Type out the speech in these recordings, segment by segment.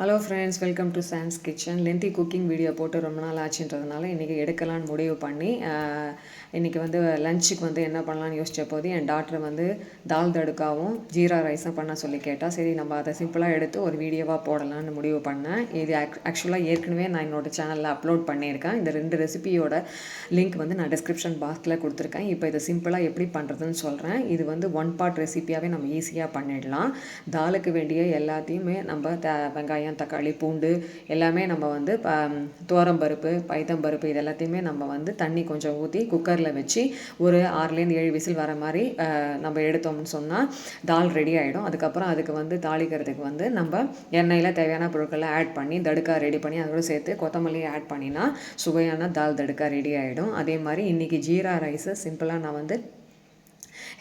Hello friends welcome to Chan's kitchen lengthy cooking video போட்டு ரொம்ப நாள் ஆச்சுன்றதுனால இன்றைக்கி எடுக்கலான்னு முடிவு பண்ணி இன்றைக்கி வந்து லஞ்சுக்கு வந்து என்ன பண்ணலாம்னு யோசிச்ச போது என் டாக்டர் வந்து தால் தடுக்காவும் ஜீரா ரைஸும் பண்ண சொல்லி கேட்டால் சரி நம்ம அதை சிம்பிளாக எடுத்து ஒரு வீடியோவாக போடலாம்னு முடிவு பண்ணேன். இது ஆக்சுவலாக ஏற்கனவே நான் என்னோட சேனலில் அப்லோட் பண்ணியிருக்கேன். இந்த ரெண்டு ரெசிபியோட லிங்க் வந்து நான் டிஸ்கிரிப்ஷன் பாக்ஸில் கொடுத்துருக்கேன். இப்போ இதை சிம்பிளாக எப்படி பண்ணுறதுன்னு சொல்கிறேன் இது வந்து ஒன் பார்ட் ரெசிபியாகவே நம்ம ஈஸியாக பண்ணிடலாம். தாலுக்கு வேண்டிய எல்லாத்தையுமே நம்ம த வெங்காயம் தக்காளி பூண்டு எல்லாமே நம்ம வந்து பருப்பு பைத்தம்பருப்பு இது எல்லாத்தையுமே நம்ம வந்து தண்ணி கொஞ்சம் ஊற்றி குக்கரில் வச்சு ஒரு ஆறுலேருந்து ஏழு விசில் வர மாதிரி நம்ம எடுத்தோம்னு சொன்னால் தால் ரெடி ஆகிடும் அதுக்கப்புறம் அதுக்கு வந்து தாளிக்கிறதுக்கு வந்து நம்ம எண்ணெயில் தேவையான பொருட்களை ஆட் பண்ணி தடுக்கா ரெடி பண்ணி அதோட சேர்த்து கொத்தமல்லி ஆட் பண்ணினா சுவையான தால் தடுக்கா ரெடி ஆகிடும் அதே மாதிரி இன்றைக்கி ஜீரா ரைஸை சிம்பிளாக நான் வந்து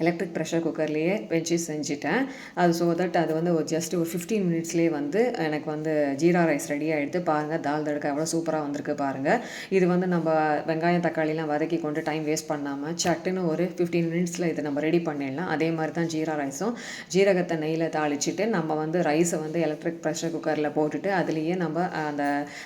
எலக்ட்ரிக் ப்ரெஷர் குக்கர்லேயே வச்சு செஞ்சுட்டேன். அது ஸோ தட் அது வந்து ஒரு ஜஸ்ட் ஒரு ஃபிஃப்டீன் மினிட்ஸ்லேயே வந்து எனக்கு வந்து ஜீரா ரைஸ் ரெடி ஆகிடுது பாருங்கள் தால் தடுக்க எவ்வளோ சூப்பராக வந்திருக்கு பாருங்கள் இது வந்து நம்ம வெங்காயம் தக்காளிலாம் வதக்கி கொண்டு டைம் வேஸ்ட் பண்ணாமல் சட்டுன்னு ஒரு ஃபிஃப்டீன் மினிட்ஸில் இதை நம்ம ரெடி பண்ணிடலாம். அதே மாதிரி தான் ஜீரா ரைஸும். ஜீரகத்தை நெய்யில் தாளிச்சிட்டு நம்ம வந்து ரைஸை வந்து எலக்ட்ரிக் ப்ரெஷர் குக்கரில் போட்டுட்டு அதுலேயே நம்ம அந்த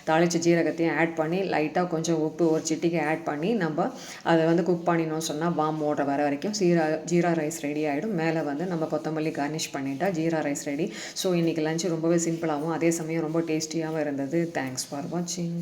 தாளித்த ஜீரகத்தையும் ஆட் பண்ணி லைட்டாக கொஞ்சம் உப்பு ஒரு சிட்டிக்கு ஆட் பண்ணி நம்ம அதை வந்து குக் பண்ணினோம் சொன்னால் வாம் ஓடுற வர வரைக்கும் சீரக ஜீரா ரைஸ் ரெடி ஆகிடும் மேலே வந்து நம்ம கொத்தமல்லி கார்னிஷ் பண்ணிட்டா ஜீரா ரைஸ் ரெடி. ஸோ இன்றைக்கி லஞ்ச் ரொம்பவே சிம்பிளாகவும் அதே சமயம் ரொம்ப டேஸ்டியாகவும் இருந்தது. தேங்க்ஸ் ஃபார் வாட்சிங்